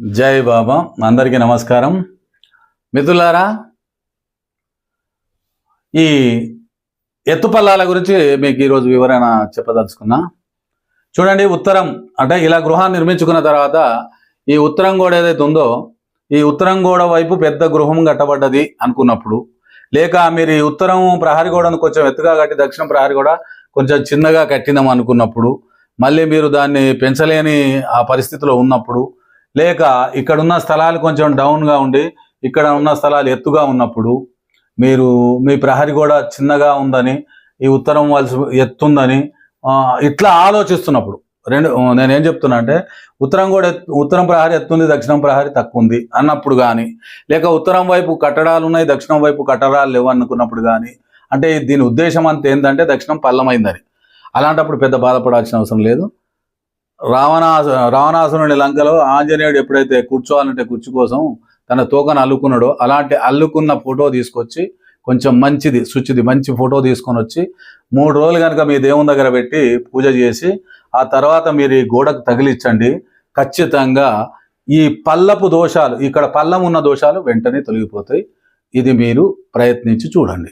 జై బాబా. అందరికీ నమస్కారం. మిథులారా ఈ ఎత్తుపల్లాల గురించి మీకు ఈరోజు వివరణ చెప్పదలుచుకున్నా. చూడండి ఉత్తరం అంటే ఇలా గృహాన్ని నిర్మించుకున్న తర్వాత ఈ ఉత్తరం గోడ ఏదైతే ఉందో ఈ ఉత్తరం గోడ వైపు పెద్ద గృహం కట్టబడ్డది అనుకున్నప్పుడు. లేక మీరు ఈ ఉత్తరం ప్రహరి గోడను కొంచెం ఎత్తుగా కట్టి దక్షిణ ప్రహరి గోడ కొంచెం చిన్నగా కట్టినాం అనుకున్నప్పుడు మళ్ళీ మీరు దాన్ని పెంచలేని ఆ పరిస్థితిలో ఉన్నప్పుడు లేక ఇక్కడ ఉన్న స్థలాలు కొంచెం డౌన్గా ఉండి ఇక్కడ ఉన్న స్థలాలు ఎత్తుగా ఉన్నప్పుడు మీరు మీ ప్రహరీ కూడా చిన్నగా ఉందని ఈ ఉత్తరం వలసి ఎత్తుందని ఇట్లా ఆలోచిస్తున్నప్పుడు రెండు నేనేం చెప్తున్నా అంటే ఉత్తరం కూడా ఉత్తరం ప్రహరీ ఎత్తుంది దక్షిణం ప్రహరీ తక్కువ ఉంది అన్నప్పుడు కానీ లేక ఉత్తరం వైపు కట్టడాలు ఉన్నాయి దక్షిణం వైపు కట్టడాలు లేవు అనుకున్నప్పుడు కానీ అంటే దీని ఉద్దేశం అంత ఏంటంటే దక్షిణం పల్లమైందని. అలాంటప్పుడు పెద్ద బాధపడాల్సిన అవసరం లేదు. రావణాసు రావణాసురుని లంకలో ఆంజనేయుడు ఎప్పుడైతే కూర్చోవాలంటే కుర్చీ కోసం తన తోకను అల్లుకున్నాడో అలాంటి అల్లుకున్న ఫోటో తీసుకొచ్చి కొంచెం మంచిది శుచిది మంచి ఫోటో తీసుకొని వచ్చి మూడు రోజులు కనుక మీ దేవుని దగ్గర పెట్టి పూజ చేసి ఆ తర్వాత మీరు ఈ గోడకు తగిలించండి. ఖచ్చితంగా ఈ పల్లపు దోషాలు ఇక్కడ పల్లం ఉన్న దోషాలు వెంటనే తొలగిపోతాయి. ఇది మీరు ప్రయత్నించి చూడండి.